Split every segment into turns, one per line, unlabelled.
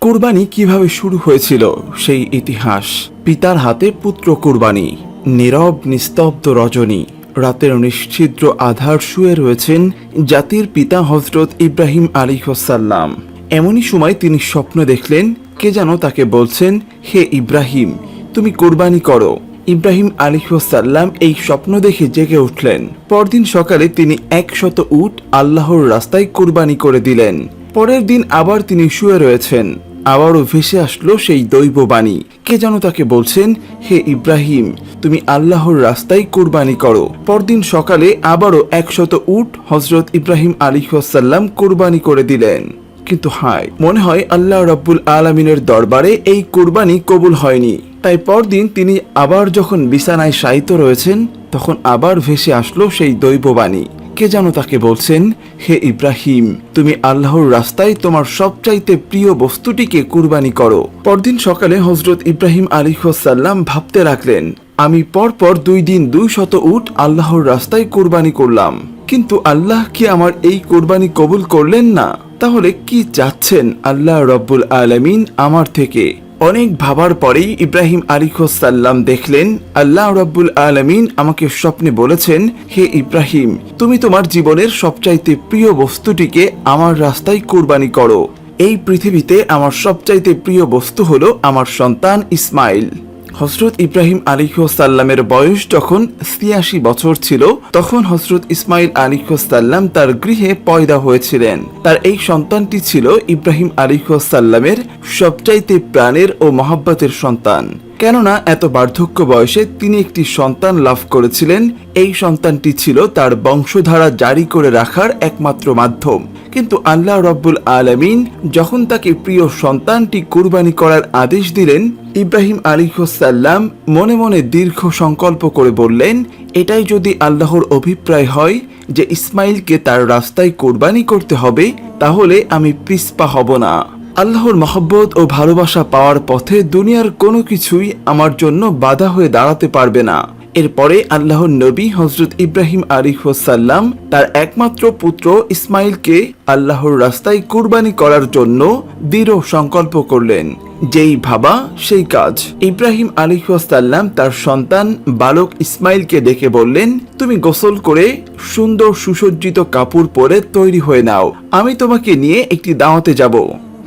কুরবানি কীভাবে শুরু হয়েছিল সেই ইতিহাস। পিতার হাতে পুত্র কুরবানি, নীরব, নিস্তব্ধ রজনী। রাতের নিশ্ছিদ্র আধার শুয়ে রয়েছেন জাতির পিতা হজরত ইব্রাহিম আলিহসাল্লাম এমনই সময় তিনি স্বপ্ন দেখলেন, কে যেন তাকে বলছেন, হে ইব্রাহিম, তুমি কোরবানি করো। ইব্রাহিম আলিহাসাল্লাম এই স্বপ্ন দেখে জেগে উঠলেন। পরদিন সকালে তিনি একশত উট আল্লাহর রাস্তায় কোরবানি করে দিলেন। পরের দিন আবার তিনি শুয়ে রয়েছেন। আবারও ভেসে আসলো সেই দৈব বাণী কে যেন তাকে বলছেন, হে ইব্রাহিম, তুমি আল্লাহর রাস্তায় কোরবানি করো। পরদিন সকালে আবারও একশত উট হজরত ইব্রাহিম আলিহাসাল্লাম কোরবানি করে দিলেন। কিন্তু হায়, মনে হয় আল্লাহ রব্বুল আলমিনের দরবারে এই কোরবানি কবুল হয়নি। তাই পরদিন তিনি আবার যখন বিছানায় শায়িত রয়েছেন, তখন আবার ভেসে আসলো সেই দৈববাণী। কে যেন তাকে বলছেন, হে ইব্রাহিম, তুমি আল্লাহর রাস্তায় তোমার সবচাইতে প্রিয় বস্তুটিকে কুরবানি করো। পরদিন সকালে হজরত ইব্রাহিম আলিহাসাল্লাম ভাবতে রাখলেন আমি পরপর দুই দিন দুই শত উট আল্লাহর রাস্তায় কোরবানি করলাম, কিন্তু আল্লাহ কি আমার এই কোরবানি কবুল করলেন না? তাহলে কি চাচ্ছেন আল্লাহ রব্বুল আলমিন আমার থেকে? অনেক ভাবার পরেই ইব্রাহিম আলিকসাল্লাম দেখলেন, আল্লাহ রাব্বুল আলমিন আমাকে স্বপ্নে বলেছেন, হে ইব্রাহিম, তুমি তোমার জীবনের সবচাইতে প্রিয় বস্তুটিকে আমার রাস্তায় কোরবানি করো। এই পৃথিবীতে আমার সবচাইতে প্রিয় বস্তু হলো আমার সন্তান ইসমাইল। হজরত ইব্রাহিম আলিহাসাল্লামের বয়স যখন ছিয়াশি বছর ছিল, তখন হজরত ইসমাইল আলিহাসাল্লাম তার গৃহে পয়দা হয়েছিলেন। তার এই সন্তানটি ছিল ইব্রাহিম আলিহাসাল্লামের সবচাইতে প্রাণের ও মহাব্বতের সন্তান। কেননা এত বার্ধক্য বয়সে তিনি একটি সন্তান লাভ করেছিলেন, এই সন্তানটি ছিল তার বংশধারা জারি করে রাখার একমাত্র মাধ্যম। কিন্তু আল্লাহ রব্বুল আলমিন যখন তাকে প্রিয় সন্তানটি কুরবানি করার আদেশ দিলেন, ইব্রাহিম আলিহসাল্লাম মনে মনে দীর্ঘ সংকল্প করে বললেন, এটাই যদি আল্লাহর অভিপ্রায় হয় যে ইসমাইলকে তার রাস্তায় কোরবানি করতে হবে, তাহলে আমি পিসপা হব না। আল্লাহর মহব্বত ও ভালোবাসা পাওয়ার পথে দুনিয়ার কোনো কিছুই আমার জন্য বাধা হয়ে দাঁড়াতে পারবে না। এরপরে আল্লাহর নবী হজরত ইব্রাহিম আলিহাসাল্লাম তার একমাত্র পুত্র ইসমাইলকে আল্লাহর রাস্তায় কুরবানি করার জন্য দৃঢ় সংকল্প করলেন। যেই ভাবা সেই কাজ। ইব্রাহিম আলিহাসাল্লাম তার সন্তান বালক ইসমাইলকে ডেকে বললেন, তুমি গোসল করে সুন্দর সুসজ্জিত কাপড় পরে তৈরি হয়ে নাও। আমি তোমাকে নিয়ে একটি দাওয়াতে যাব।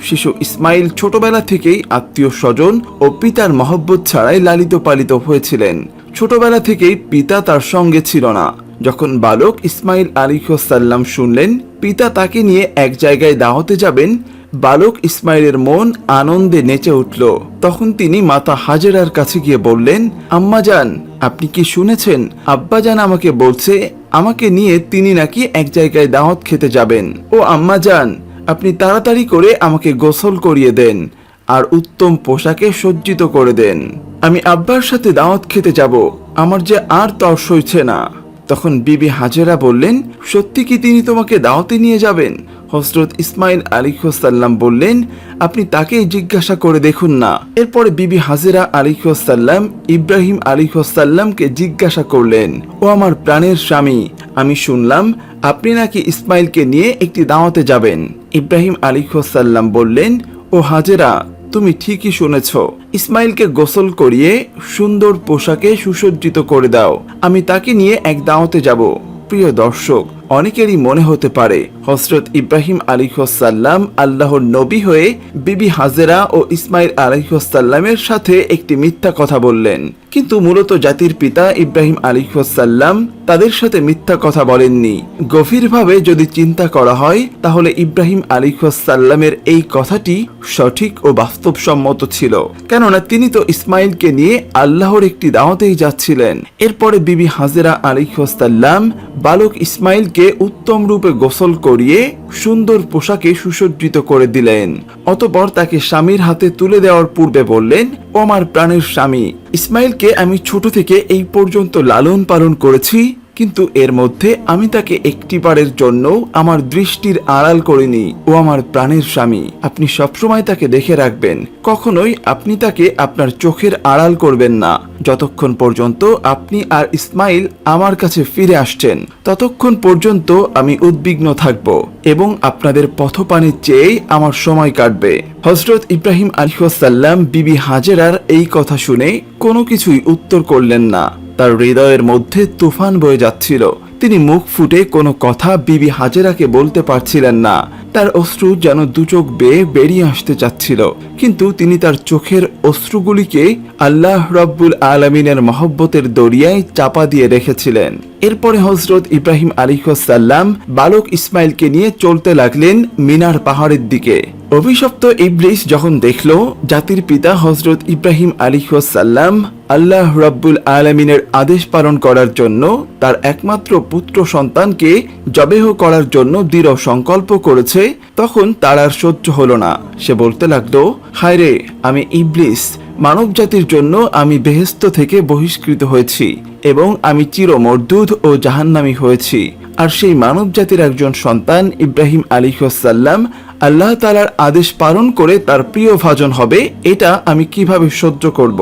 শিশু ইসমাইল ছোটবেলা থেকেই আত্মীয় স্বজন ও পিতার মহব্বত ছাড়াই লালিত পালিত হয়েছিলেন। ছোটবেলা থেকেই পিতা তার সঙ্গে ছিল না। যখন বালক ইসমাইল আলিহাসাল্লাম শুনলেন, পিতা তাকে নিয়ে এক জায়গায় দাওয়াতে যাবেন, বালক ইসমাইলের মন আনন্দে নেচে উঠল। তখন তিনি মাতা হাজেরার কাছে গিয়ে বললেন আম্মাজান আপনি কি শুনেছেন? আব্বাজান আমাকে বলছে, আমাকে নিয়ে তিনি নাকি এক জায়গায় দাওয়াত খেতে যাবেন। ও আম্মা যান আপনি তাড়াতাড়ি করে আমাকে গোসল করিয়ে দেন আর উত্তম পোশাকে সজ্জিত করে দেন। আমি আব্বার সাথে দাওয়াত খেতে যাব। আমার যে আর তর সইছে না। তখন বিবি হাজেরা বললেন, সত্যি কি তিনি তোমাকে দাওয়াতে নিয়ে যাবেন? হজরত ইসমাইল আলিহাসাল্লাম বললেন, আপনি তাকেই জিজ্ঞাসা করে দেখুন না। এরপরে বিবি হাজেরা আলিহাসাল্লাম ইব্রাহিম আলিহাসাল্লামকে জিজ্ঞাসা করলেন, ও আমার প্রাণের স্বামী, আমি শুনলাম আপনি নাকি ইসমাইলকে নিয়ে একটি দাওয়াতে যাবেন। ইব্রাহিম আলিহাসাল্লাম বললেন, ও হাজেরা তুমি ঠিকই শুনেছ। ইসমাইলকে গোসল করিয়ে সুন্দর পোশাকে সুসজ্জিত করে দাও। আমি তাকে নিয়ে এক দাওয়াতে যাব। প্রিয় দর্শক, অনেকেরই মনে হতে পারে হজরত ইব্রাহিম আলিহসাল্লাম আল্লাহর নবী হয়ে বিবি হাজেরা ও ইসমাইল আলিহসাল্লামের সাথে একটি মিথ্যা কথা বললেন। কিন্তু মূলত জাতির পিতা ইব্রাহিম আলিহাসাল্লাম তাদের সাথে মিথ্যা কথা বলেননি। গভীরভাবে যদি চিন্তা করা হয়, তাহলে ইব্রাহিম আলিহাসাল্লামের এই কথাটি সঠিক ও বাস্তবসম্মত ছিল। কেননা তিনি তো ইসমাইলকে নিয়ে আল্লাহর একটি দাওয়াতেই যাচ্ছিলেন। এরপরে বিবি হাজেরা আলিহাসাল্লাম বালক ইসমাইলকে উত্তম রূপে গোসল করিয়ে সুন্দর পোশাকে সুসজ্জিত করে দিলেন। অতপর তাকে স্বামীর হাতে তুলে দেওয়ার পূর্বে বললেন, ও আমার প্রাণের স্বামী ইসমাইলকে আমি ছোট থেকে এই পর্যন্ত লালন পালন করেছি। কিন্তু এর মধ্যে আমি তাকে একটিবারের জন্য আমার দৃষ্টির আড়াল করিনি। ও আমার প্রাণের স্বামী। আপনি সবসময় তাকে দেখে রাখবেন। কখনোই আপনি তাকে আপনার চোখের আড়াল করবেন না। যতক্ষণ পর্যন্ত আপনি আর ইসমাইল আমার কাছে ফিরে আসছেন, ততক্ষণ পর্যন্ত আমি উদ্বিগ্ন থাকব এবং আপনাদের পথপানি চেয়েই আমার সময় কাটবে। হজরত ইব্রাহিম আলিহাসাল্লাম বিবি হাজেরার এই কথা শুনে কোনো কিছুই উত্তর করলেন না। তার হৃদয়ের মধ্যে তুফান বয়ে যাচ্ছিল। তিনি মুখ ফুটে কোনো কথা বিবি হাজেরাকে বলতে পারছিলেন না। তার অশ্রু যেন দুচোখ বেয়ে বেরিয়ে আসতে চাচ্ছিল। কিন্তু তিনি তার চোখের অশ্রুগুলিকে আল্লাহ রব্বুল আলমিনের মহব্বতের দরিয়ায় চাপা দিয়ে রেখেছিলেন। এরপরে হজরত ইব্রাহিম আলিহাসাল্লাম বালক ইসমাইলকে নিয়ে চলতে লাগলেন মিনার পাহাড়ের দিকে। অভিশপ্ত ইবলিস যখন দেখল, জাতির পিতা হজরত ইব্রাহিম আলিহাসাল্লাম আল্লাহ রব্বুল আলমিনের আদেশ পালন করার জন্য তার একমাত্র পুত্র সন্তানকে জবেহ করার জন্য দৃঢ় সংকল্প করেছে, তখন তার আর সহ্য হলো না। সে বলতে লাগল হায় রে আমি ইবলিস মানব জাতির জন্য আমি বেহেস্ত থেকে বহিষ্কৃত হয়েছি এবং আমি চির মর্দুদ ও জাহান্নামী হয়েছি। আর সেই মানব জাতির একজন সন্তান ইব্রাহিম আলিহাসাল্লাম আল্লাহ তালার আদেশ পালন করে তার প্রিয় ভাজন হবে, এটা আমি কীভাবে সহ্য করব?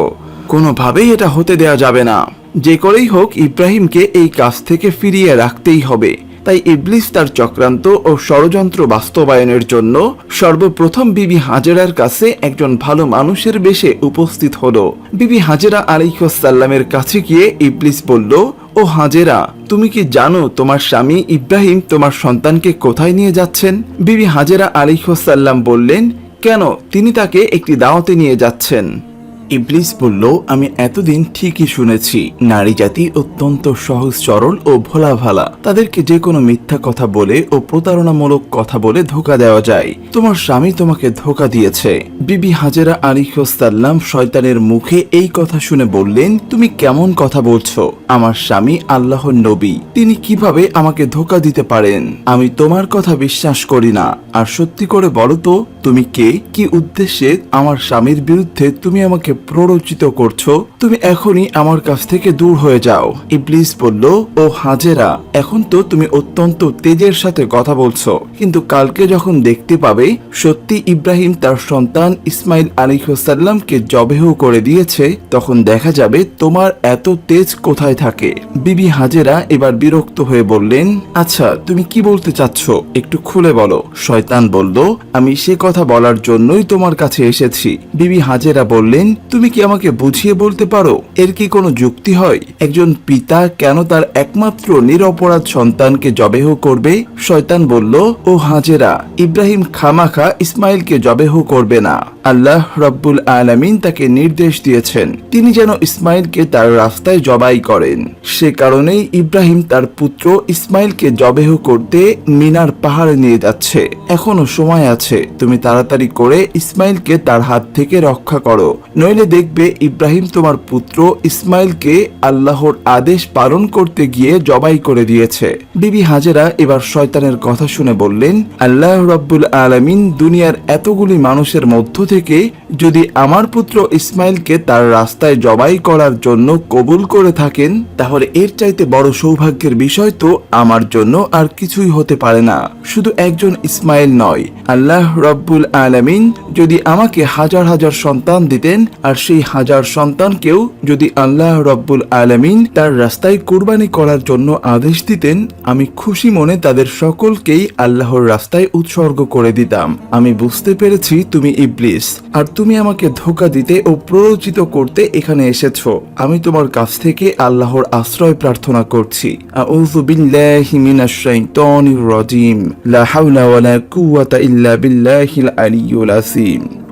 কোনোভাবেই এটা হতে দেয়া যাবে না। যে করেই হোক ইব্রাহিমকে এই কাজ থেকে ফিরিয়ে রাখতেই হবে। তাই ইবলিস তার চক্রান্ত ও ষড়যন্ত্র বাস্তবায়নের জন্য সর্বপ্রথম বিবি হাজেরার কাছে একজন ভালো মানুষের বেশে উপস্থিত হলো। বিবি হাজেরা আলাইসাল্লামের কাছে গিয়ে ইবলিস বলল, ও হাজেরা, তুমি কি জানো তোমার স্বামী ইব্রাহিম তোমার সন্তানকে কোথায় নিয়ে যাচ্ছেন? বিবি হাজেরা আলিহাসাল্লাম বললেন, কেন? তিনি তাকে একটি দাওয়াতে নিয়ে যাচ্ছেন। ইবলিস বলল, আমি এতদিন ঠিকই শুনেছি, নারী জাতি অত্যন্ত সহজ, সরল ও ভোলা ভালা তাদেরকে যে কোনো মিথ্যা কথা বলে ও প্রতারণামূলক কথা বলে ধোকা দেওয়া যায়। তোমার স্বামী তোমাকে ধোকা দিয়েছে। বিবি হাজেরা আলিহাসাল্লাম শয়তানের মুখে এই কথা শুনে বললেন, তুমি কেমন কথা বলছো? আমার স্বামী আল্লাহর নবী। তিনি কীভাবে আমাকে ধোকা দিতে পারেন? আমি তোমার কথা বিশ্বাস করি না। আর সত্যি করে বলো তো, তুমি কে? কি উদ্দেশ্যে আমার স্বামীর বিরুদ্ধে তুমি আমাকে প্ররোচিত করছ? তুমি এখনই আমার কাছ থেকে দূর হয়ে যাও। ইবলিস বলল, ও হাজেরা, এখন তো তুমি অত্যন্ত তেজের সাথে কথা বলছো। কিন্তু কালকে যখন দেখতে পাবে, সত্যি ইব্রাহিম তার সন্তান ইসমাইল আলিহাসাল্লামকে জবেহ করে দিয়েছে, তখন দেখা যাবে তোমার এত তেজ কোথায় থাকে। বিবি হাজেরা এবার বিরক্ত হয়ে বললেন আচ্ছা তুমি কি বলতে চাচ্ছ? একটু খুলে বলো, শয়তান বলল, আমি সে কথা বলার জন্যই তোমার কাছে এসেছি। বিবি হাজেরা বললেন, তুমি কি আমাকে বুঝিয়ে বলতে পারো? এর কি কোনো যুক্তি হয়? একজন পিতা কেন তার একমাত্র নিরপরাধ সন্তানকে জবেহ করবে? শয়তান বলল, ও হাজেরা, ইব্রাহিম খামাখা ইসমাইলকে জবেহ করবে না। আল্লাহ রব্বুল আলামিন তাকে নির্দেশ দিয়েছেন, তিনি যেন ইসমাইলকে তার রাস্তায় জবাই করেন। সে কারণেই ইব্রাহিম তার পুত্র ইসমাইলকে জবেহ করতে মিনার পাহাড়ে নিয়ে যাচ্ছে। এখনও সময় আছে, তুমি তাড়াতাড়ি করে ইসমাইলকে তার হাত থেকে রক্ষা করো। নইলে দেখবে ইব্রাহিম তোমার পুত্র ইসমাইলকে আল্লাহর আদেশ পালন করতে গিয়ে জবাই করে দিয়েছে। বিবি হাজেরা এবার শয়তানের কথা শুনে বললেন, আল্লাহ রব্বুল আলামিন দুনিয়ার এতগুলি মানুষের মধ্য থেকে যদি আমার পুত্র ইসমাইলকে তার রাস্তায় জবাই করার জন্য কবুল করে থাকেন, তাহলে এর চাইতে বড় সৌভাগ্যের বিষয় তো আমার জন্য আর কিছুই হতে পারে না। শুধু একজন ইসমাইল নয়। আল্লাহ রব্বুল আলামিন যদি আমাকে হাজার হাজার সন্তান দিতেন, আর সেই হাজার সন্তানকেও যদি আল্লাহ রব্বুল আলামিন তার রাস্তায় কুরবানি করার জন্য আদেশ দিতেন, আমি খুশি মনে তাদের সকলকেই আল্লাহর রাস্তায় উৎসর্গ করে দিতাম। আমি বুঝতে পেরেছি তুমি ইবলিস। আর তুমি আমাকে ধোকা দিতে ও প্ররোচিত করতে এখানে এসেছ। আমি তোমার কাছ থেকে আল্লাহর আশ্রয় প্রার্থনা করছি।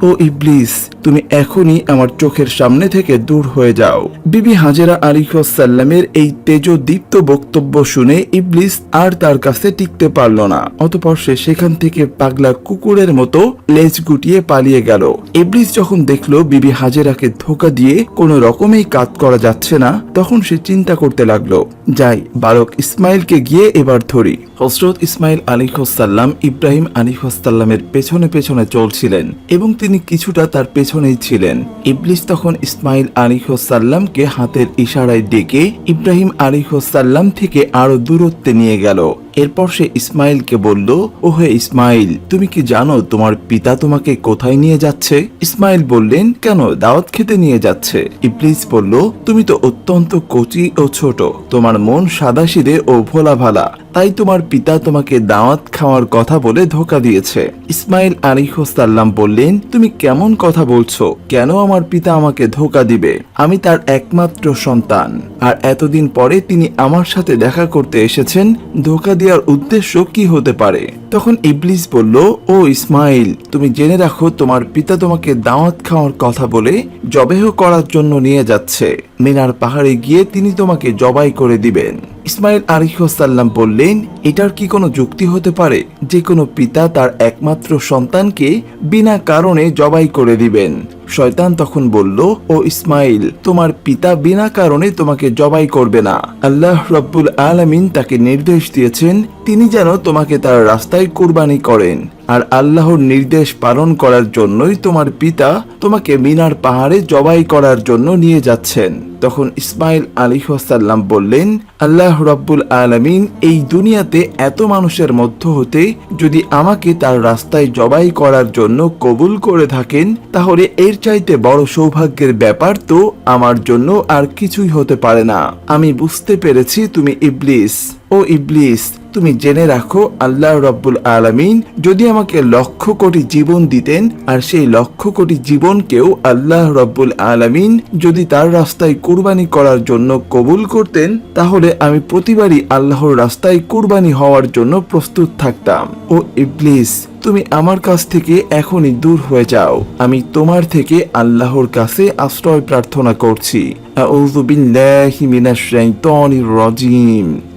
ও ইবলিস তুমি এখনই আমার চোখের সামনে থেকে দূর হয়ে যাও। বিবি হাজেরা আলিহাসাল্লামের এই তেজদীপ্ত বক্তব্য শুনে ইবলিস আর তার কাছে টিকতে পারল না। অতপর সে সেখান থেকে পাগলা কুকুরের মতো লেজ গুটিয়ে পালিয়ে গেল। ইবলিস যখন দেখল বিবি হাজেরাকে ধোকা দিয়ে কোনো রকমেই কাজ করা যাচ্ছে না, তখন সে চিন্তা করতে লাগল, যাই, বালক ইসমাইলকে গিয়ে এবার ধরি। হজরত ইসমাইল আলিহাসাল্লাম ইব্রাহিম আলিহাসাল্লামের পেছনে পেছনে চলছিলেন এবং তিনি কিছুটা তার পেছনে পেছনেই ছিলেন। ইবলিস তখন ইসমাইল আলিহসাল্লামকে হাতের ইশারায় ডেকে ইব্রাহিম আলিহসাল্লাম থেকে আরও দূরত্বে নিয়ে গেল। এরপর সে ইসমাইলকে বলল ও হে ইসমাইল, তুমি কি জানো তোমার পিতা তোমাকে কোথায় নিয়ে যাচ্ছে? ইসমাইল বললেন, কেন দাওয়াত খেতে নিয়ে যাচ্ছে? ইবলিস বলল, তুমি তো অত্যন্ত কচি ও ছোট, তোমার মন সাদাসিদে ও ভোলা ভালা তাই তোমার পিতা তোমাকে দাওয়াত খাওয়ার কথা বলে ধোকা দিয়েছে। ইসমাইল আলিহসাল্লাম বললেন, তুমি কেমন কথা বলছো? কেন আমার পিতা আমাকে ধোকা দিবে? আমি তার একমাত্র সন্তান, আর এতদিন পরে তিনি আমার সাথে দেখা করতে এসেছেন, ধোকা দেওয়ার উদ্দেশ্য কি হতে পারে? তখন ইবলিস বলল, ও ইসমাইল, তুমি জেনে রাখো তোমার পিতা তোমাকে দাওয়াত খাওয়ার কথা বলে জবেহ করার জন্য নিয়ে যাচ্ছে। মিনার পাহাড়ে গিয়ে তিনি তোমাকে জবাই করে দিবেন। ইসমাইল আলিহাসাল্লাম বললেন, এটার কি কোনো যুক্তি হতে পারে যে কোনো পিতা তার একমাত্র সন্তানকে বিনা কারণে জবাই করে দিবেন? শয়তান তখন বলল, ও ইসমাইল, তোমার পিতা বিনা কারণে তোমাকে জবাই করবে না। আল্লাহ রব্বুল আলমিন তাকে নির্দেশ দিয়েছেন, তিনি যেন তোমাকে তার রাস্তায় কুরবানি করেন। আর আল্লাহর নির্দেশ পালন করার জন্যই তোমার পিতা তোমাকে মিনার পাহাড়ে জবাই করার জন্য নিয়ে যাচ্ছেন। তখন ইসমাইল আলিহাসাল্লাম বললেন, আল্লাহ রব্বুল আলামিন এই দুনিয়াতে এত মানুষের মধ্য হতে যদি আমাকে তার রাস্তায় জবাই করার জন্য কবুল করে থাকেন, তাহলে এর চাইতে বড় সৌভাগ্যের ব্যাপার তো আমার জন্য আর কিছুই হতে পারে না। আমি বুঝতে পেরেছি তুমি ইবলিস। ও ইবলিস তুমি জেনে রাখো, আল্লাহ রব্বুল আলমিন যদি আমাকে লক্ষ কোটি জীবন দিতেন, আর সেই লক্ষ কোটি জীবনকেও আল্লাহ রব্বুল আলমিন যদি তার রাস্তায় কুরবানি করার জন্য কবুল করতেন, তাহলে আমি প্রতিবারই আল্লাহর রাস্তায় কুরবানি হওয়ার জন্য প্রস্তুত থাকতাম। ও ইবলিস তুমি আমার কাছ থেকে এখনই দূর হয়ে যাও। আমি তোমার থেকে আল্লাহর কাছে আশ্রয় প্রার্থনা করছি।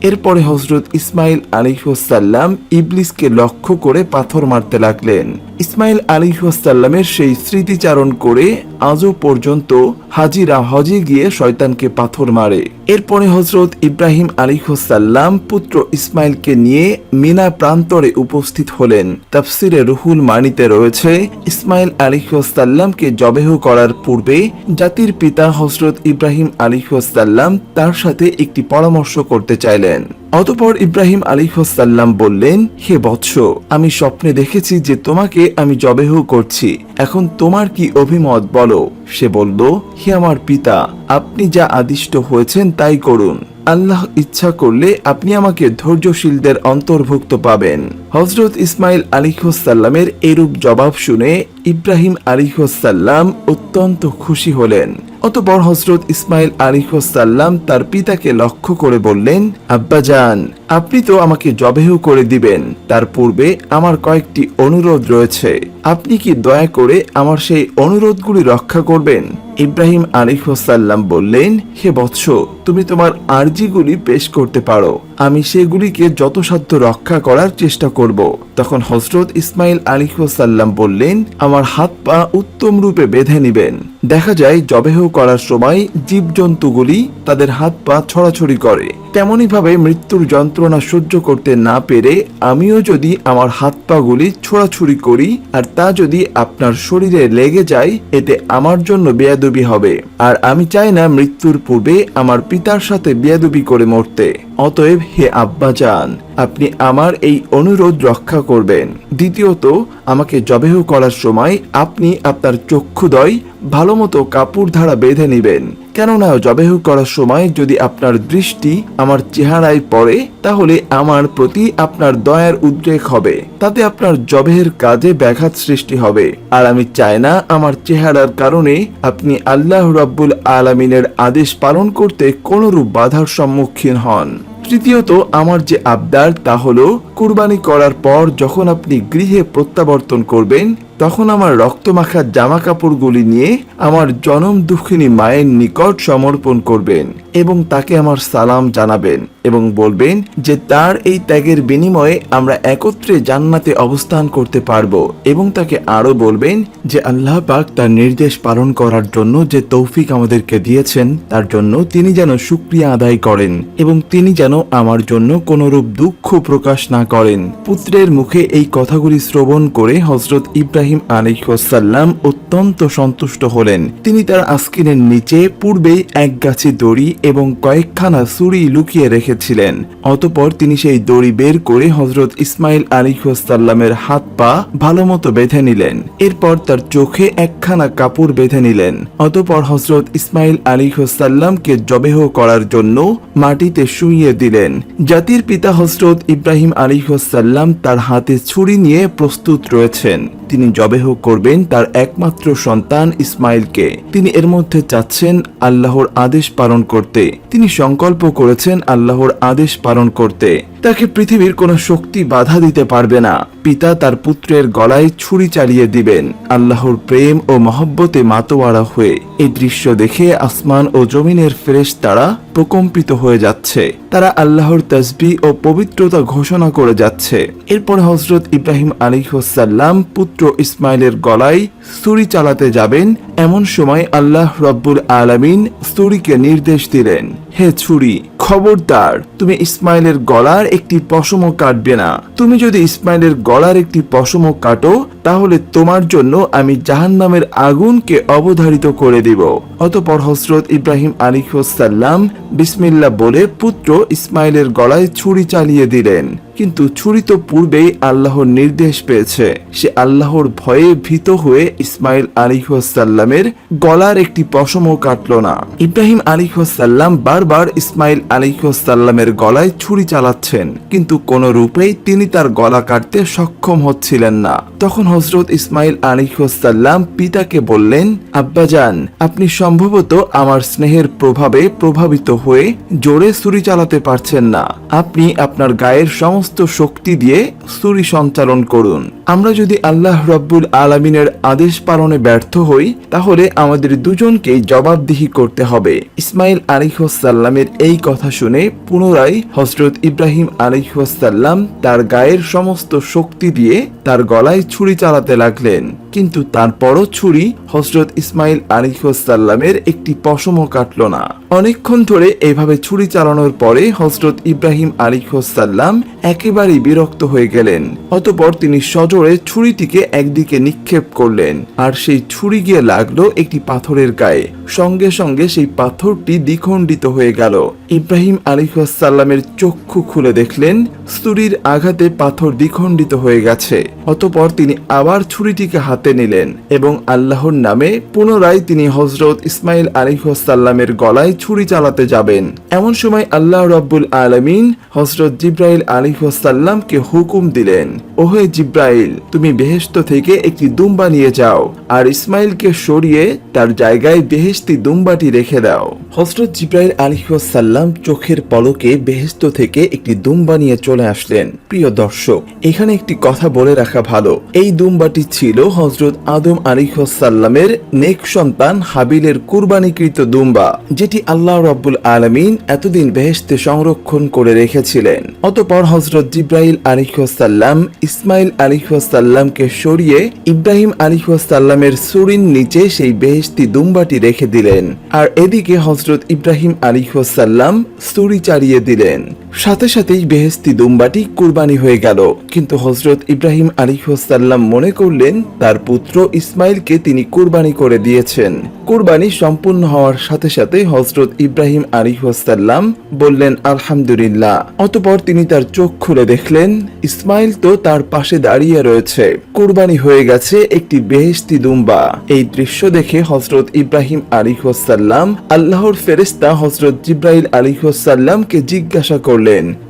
এরপরে হজরত ইসমাইল আলিহাল্লাম ইবলিসকে লক্ষ্য করে পাথর মারতে লাগলেন। ইসমাইল আলাইহিসসালামের সেই স্মৃতিচারণ করে আজও পর্যন্ত হাজিরা হজে গিয়ে শয়তানকে পাথর মারে। এরপরে হজরত ইব্রাহিম আলিহসাল্লাম পুত্র ইসমাইলকে নিয়ে মিনা প্রান্তরে উপস্থিত হলেন। তাফসিরে রুহুল মানিতে রয়েছে, ইসমাইল আলিহসাল্লামকে জবেহ করার পূর্বে জাতির পিতা হজরত ইব্রাহিম আলিহসাল্লাম তার সাথে একটি পরামর্শ করতে চাইলেন। অতপর ইব্রাহিম আলিহসাল্লাম বললেন, হে বৎস, আমি স্বপ্নে দেখেছি যে তোমাকে আমি জবেহ করছি। এখন তোমার কি অভিমত বলো? সে বলল, হে আমার পিতা, আপনি যা আদিষ্ট হয়েছেন তাই করুন। আল্লাহ ইচ্ছা করলে আপনি আমাকে ধৈর্যশীলদের অন্তর্ভুক্ত পাবেন। হজরত ইসমাইল আলিহসাল্লামের এরূপ জবাব শুনে ইব্রাহিম আলিহসাল্লাম অত্যন্ত খুশি হলেন। অতপর হজরত ইসমাইল আলিহসাল্লাম তার পিতাকে লক্ষ্য করে বললেন আব্বাজান আপনি তো আমাকে জবেহ করে দিবেন। তার পূর্বে আমার কয়েকটি অনুরোধ রয়েছে। আপনি কি দয়া করে আমার সেই অনুরোধগুলি রক্ষা করবেন? ইব্রাহিম আলিহসাল্লাম বললেন, হে বৎস, তুমি তোমার আর্জিগুলি পেশ করতে পারো। আমি সেগুলিকে যথাসাধ্য রক্ষা করার চেষ্টা করব। তখন হজরত ইসমাইল আলিহসাল্লাম বললেন, আমার হাত পা উত্তম রূপে বেঁধে নিবেন। দেখা যায়, জবেহ করার সময় জীবজন্তুগুলি তাদের হাত পা ছড়াছড়ি করে। তেমনি ভাবে মৃত্যুর যন্ত্রণা সহ্য করতে না পেরে আমিও যদি আমার হাত পাগুলি ছোড়াছুড়ি করি, আর তা যদি আপনার শরীরে লেগে যায়, এতে আমার জন্য বেয়াদবি হবে। আর আমি চাই না মৃত্যুর পূর্বে আমার পিতার সাথে বেয়াদবি করে মরতে। অতএব হে আব্বা যান আপনি আমার এই অনুরোধ রক্ষা করবেন। দ্বিতীয়ত, আমাকে জবেহ করার সময় আপনি আপনার চক্ষুদয় ভালো মতো কাপড় ধারা বেঁধে নেবেন। কেননা জবেহ করার সময় যদি আপনার দৃষ্টি আমার চেহারায় পড়ে, তাহলে আমার প্রতি আপনার দয়ার উদ্রেক হবে। তাতে আপনার জবেহের কাজে ব্যাঘাত সৃষ্টি হবে। আর আমি চাই না আমার চেহারার কারণে আপনি আল্লাহ রাব্বুল আলামিনের আদেশ পালন করতে কোনরূপ বাধার সম্মুখীন হন। তৃতীয়ত, আমার যে আবদার তা হলো, কুরবানি করার পর যখন আপনি গৃহে প্রত্যাবর্তন করবেন তখন আমার রক্তমাখা জামা কাপড়গুলি নিয়ে আমার জনম দুঃখিনী মায়ের নিকট সমর্পণ করবেন এবং তাকে আমার সালাম জানাবেন এবং বলবেন যে তার এই ত্যাগের বিনিময়ে আমরা একত্রে জান্নাতে অবস্থান করতে পারব এবং তাকে আরও বলবেন যে আল্লাহ পাক তার নির্দেশ পালন করার জন্য যে তৌফিক আমাদেরকে দিয়েছেন, তার জন্য তিনি যেন সুক্রিয়া আদায় করেন এবং তিনি যেন আমার জন্য কোনরূপ দুঃখ প্রকাশ না করেন। পুত্রের মুখে এই কথাগুলি শ্রবণ করে হজরত ইব্রাহিম ইব্রাহিম আলাইসাল্লাম অত্যন্ত সন্তুষ্ট হলেন। তিনি তার আস্কিনের নিচে পূর্বেই এক গাছে দড়ি এবং কয়েকখানা ছুরি লুকিয়ে রেখেছিলেন। অতপর তিনি সেই দড়ি বের করে হজরত ইসমাইল আলিহাসাল্লামের হাত পা ভালো মতো বেঁধে নিলেন। এরপর তার চোখে একখানা কাপড় বেঁধে নিলেন। অতপর হজরত ইসমাইল আলিহাসাল্লামকে জবেহ করার জন্য মাটিতে শুইয়ে দিলেন। জাতির পিতা হজরত ইব্রাহিম আলিহাসাল্লাম তার হাতে ছুরি নিয়ে প্রস্তুত রয়েছেন। তিনি জবেহ করবেন তার একমাত্র সন্তান ইসমাইলকে। তিনি এর মধ্যে চাচ্ছেন আল্লাহর আদেশ পালন করতে। তিনি সংকল্প করেছেন আল্লাহর আদেশ পালন করতে। তাকে পৃথিবীর কোনো শক্তি বাধা দিতে পারবে না। পিতা তার পুত্রের গলায় ছুরি চালিয়ে দিবেন। আল্লাহর প্রেম ও মহব্বতে মাতোয়ারা হয়ে এই দৃশ্য দেখে আসমান ও জমিনের ফেরেশ তারা প্রকম্পিত হয়ে যাচ্ছে। তারা আল্লাহর তসবি ও পবিত্রতা ঘোষণা করে যাচ্ছে। এরপর হজরত ইব্রাহিম আলিহাসাল্লাম পুত্র ইসমাইলের গলায় ছুরি চালাতে যাবেন। এমন সময় আল্লাহ রব্বুল আলামিন ছুরিকে নির্দেশ দিলেন, হে ছুরি খবরদার, তুমি ইসমাইলের গলার একটি পশমও কাটবে না। তুমি যদি ইসমাইলের গলার একটি পশমও কাটো তাহলে তোমার জন্য আমি জাহান্নামের আগুনকে অবধারিত করে দিব। অতপর হজরত ইব্রাহিম আলিহাসাল্লাম বিসমিল্লা বলে পুত্র ইসমাইলের গলায় ছুরি চালিয়ে দিলেন। কিন্তু ছুরি তো পূর্বেই আল্লাহর নির্দেশ পেয়েছে। সে আল্লাহর ভয়ে ভীত হয়ে ইসমাইল আলিহাসাল্লামের গলার একটি পশমও কাটল না। ইব্রাহিম আলিহাসাল্লাম বারবার ইসমাইল আলিহাসাল্লামের গলায় ছুরি চালাচ্ছেন। কিন্তু কোন রূপেই তিনি তার গলা কাটতে সক্ষম হচ্ছিলেন না। তখন হজরত ইসমাইল আলিহাসাল্লাম পিতাকে বললেন আব্বাজান আপনি সম্ভবত আমার স্নেহের প্রভাবে প্রভাবিত হয়ে জোরে ছুরি চালাতে পারছেন না। আপনি আপনার গায়ের সমস্ত শক্তি দিয়ে ছুরি সঞ্চালন করুন। আমরা যদি আল্লাহ রব্বুল আলমিনের আদেশ পালনে ব্যর্থ হই, তাহলে আমাদের দুজনকেই জবাবদিহি করতে হবে। ইসমাইল আলিহাসাল্লামের এই কথা শুনে পুনরায় হজরত ইব্রাহিম আলিহাসাল্লাম তার গায়ের সমস্ত শক্তি দিয়ে তার গলায় ছুরি চালাতে লাগলেন। কিন্তু তারপরও ছুরি হজরত ইসমাইল আলিহাসাল্লামের একটি পশমও কাটল না। অনেকক্ষণ ধরে এভাবে ছুরি চালানোর পরে হজরত ইব্রাহিম আলিহাসাল্লাম একেবারেই বিরক্ত হয়ে গেলেন। অতপর তিনি সজোরে ছুরিটিকে একদিকে নিক্ষেপ করলেন আর সেই ছুরি গিয়ে লাগল একটি পাথরের গায়ে। সঙ্গে সঙ্গে সেই পাথরটি দ্বিখণ্ডিত হয়ে গেল। ইব্রাহিম আলিহাসাল্লামের চক্ষু খুলে দেখলেন ছুরির আঘাতে পাথর দ্বিখণ্ডিত হয়ে গেছে। অতপর তিনি আবার ছুরিটিকে হাতে নিলেন এবং আল্লাহর নামে পুনরায় তিনি হজরত ইসমাইল আলিহাসাল্লামের গলায় ছুরি চালাতে যাবেন। এমন সময় আল্লাহ রব্বুল আলমিন হজরত জিব্রাইল আলিহাসাল্লামকে হুকুম দিলেন, ওহে জিব্রাইল, তুমি বেহেস্ত থেকে একটি দুম্বা নিয়ে যাও আর ইসমাইলকে সরিয়ে তার জায়গায় বেহেস্তি দুম্বাটি রেখে দাও। হজরত জিব্রাইল আলিহাসাল্লাম চোখের পলকে বেহেস্ত থেকে একটি দুম্বা নিয়ে চলে আসলেন। প্রিয় দর্শক, এখানে একটি কথা বলে রাখা ভালো। এই দুম্বাটি ছিল হজরত আদম আলিহাসাল্লামের নেক সন্তান হাবিলের কুরবানিকৃত দুম্বা, যেটি আল্লাহ রব্বুল আলমিন এতদিন বেহেস্তে সংরক্ষণ করে রেখেছিলেন। অতপর হজরত জিব্রাইল আলিহাসাল্লাম ইসমাইল আলিহাসাল্লামকে সরিয়ে ইব্রাহিম আলিহাসাল্লামের সুরিন নিচে সেই বেহেস্তি দুম্বাটি রেখে দিলেন। আর এদিকে হজরত ইব্রাহিম আলিহাসাল্লাম সুরি চালিয়ে দিলেন। সাথে সাথেই বেহেস্তি দুম্বাটি কুরবানি হয়ে গেল। কিন্তু হজরত ইব্রাহিম আলিহাসাল্লাম মনে করলেন, তার পুত্র ইসমাইলকে তিনি কুরবানি করে দিয়েছেন। কুরবানি সম্পূর্ণ হওয়ার সাথে সাথে হজরত ইব্রাহিম আলিহাসাল্লাম বললেন, আলহামদুলিল্লাহ। অতপর তিনি তার চোখ খুলে দেখলেন, ইসমাইল তো তার পাশে দাঁড়িয়ে রয়েছে। কুরবানি হয়ে গেছে একটি বেহেস্তি দুম্বা। এই দৃশ্য দেখে হজরত ইব্রাহিম আলিহাসাল্লাম আল্লাহর ফেরেস্তা হজরত জিব্রাইল আলিহাসাল্লামকে জিজ্ঞাসা করলেন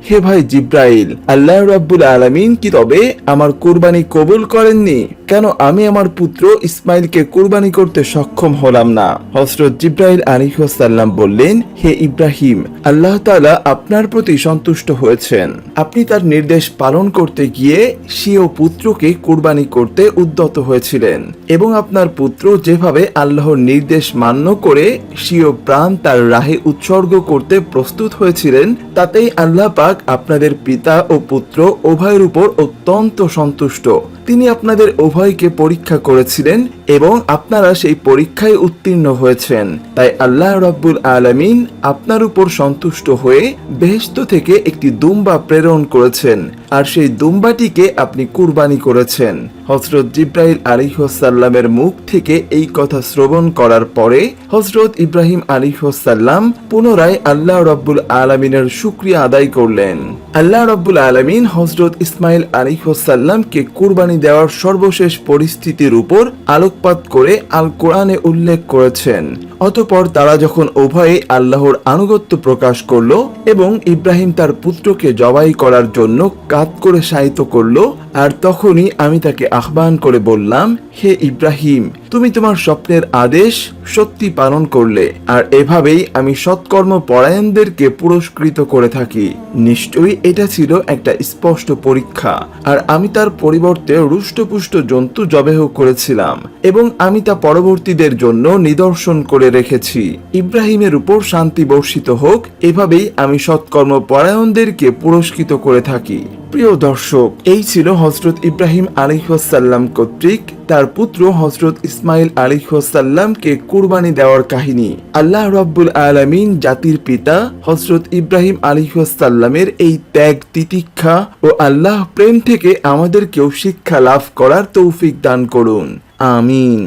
হে ভাই জিব্রাইল আল্লাহ রাব্বুল আলমিন কি তবে আমার কোরবানি কবুল করেননি? কেন আমি আমার পুত্র ইসমাইলকে কুরবানি করতে সক্ষম হলাম না? হজরত জিব্রাইল আলিহাসাল্লাম বললেন, হে ইব্রাহিম, আল্লাহ তাআলা আপনার প্রতি সন্তুষ্ট হয়েছেন। আপনি তার নির্দেশ পালন করতে গিয়ে স্বীয় পুত্রকে কুরবানি করতে উদ্যত হয়েছিলেন এবং আপনার পুত্র যেভাবে আল্লাহর নির্দেশ মান্য করে স্বীয় প্রাণ তার রাহে উৎসর্গ করতে প্রস্তুত হয়েছিলেন, তাতেই আল্লাহ পাক আপনাদের পিতা ও পুত্র উভয়ের উপর অত্যন্ত সন্তুষ্ট। তিনি আপনাদের উভয় উভয়কে পরীক্ষা করেছিলেন এবং আপনারা সেই পরীক্ষায় উত্তীর্ণ হয়েছেন। তাই আল্লাহ রব্বুল আলামিন আপনার উপর সন্তুষ্ট হয়ে বেহেস্ত থেকে একটি দুম্বা প্রেরণ করেছেন আর সেই দুম্বাটিকে আপনি কুরবানি করেছেন। হজরত জিব্রাইল আলিহাসাল্লামের মুখ থেকে এই কথা শ্রবণ করার পরে হজরত ইব্রাহিম আলিহাসাল্লাম পুনরায় আল্লাহ রব্বুল আলমিনের শুক্রিয়া আদায় করলেন। আল্লাহ রব্বুল আলমিন হজরত ইসমাইল আলিহাসাল্লামকে কুরবানি দেওয়ার সর্বশেষ পরিস্থিতির উপর আলোকপাত করে আল কোরআনে উল্লেখ করেছেন। অতপর তারা যখন উভয়ে আল্লাহর আনুগত্য প্রকাশ করল এবং ইব্রাহিম তার পুত্রকে জবাই করার জন্য কাত করে শায়িত করল, আর তখনই আমি তাকে আহ্বান করে বললাম, হে ইব্রাহিম তুমি তোমার স্বপ্নের আদেশ সত্যি পালন করলে, আর এভাবেই আমি সৎকর্ম পরায়ণদেরকে পুরস্কৃত করে থাকি। নিশ্চয়ই এটা ছিল একটা স্পষ্ট পরীক্ষা, আর আমি তার পরিবর্তে রুষ্টপুষ্ট জন্তু জবেহ করেছিলাম, এবং আমি তা পরবর্তীদের জন্য নিদর্শন করে রেখেছি। ইব্রাহিমের উপর শান্তি বর্ষিত হোক, এভাবেই আমি সৎকর্ম পরায়ণদেরকে পুরস্কৃত করে থাকি। প্রিয় দর্শক, এই ছিল হজরত ইব্রাহিম আলিহাসাল্লাম কর্তৃক, তার পুত্র হজরত ইসমাইল আলিহাসাল্লামকে কুরবানি দেওয়ার কাহিনী। আল্লাহ রব্বুল আলমিন জাতির পিতা হজরত ইব্রাহিম আলিহাসাল্লামের এই ত্যাগ, তিতিক্ষা ও আল্লাহ প্রেম থেকে আমাদেরকেও শিক্ষা লাভ করার তৌফিক দান করুন। আমিন।